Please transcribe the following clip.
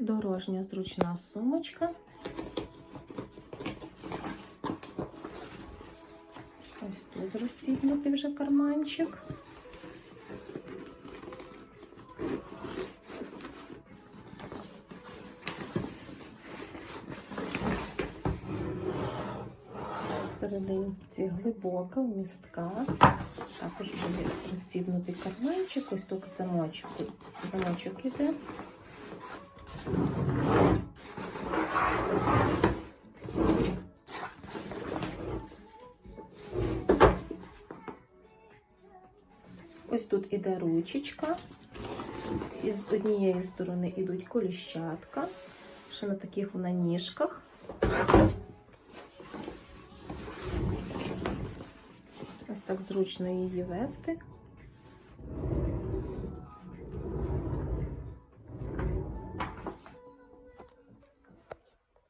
Дорожня зручна сумочка. Ось тут розсібнутий вже карманчик. Всерединці глибока, вмістка. Також є розсібнутий карманчик. Ось тут замочок. Замочок іде. Ось тут іде ручечка. І з однієї сторони йдуть коліщатка. Ще на таких вона ніжках. Ось так зручно її вести.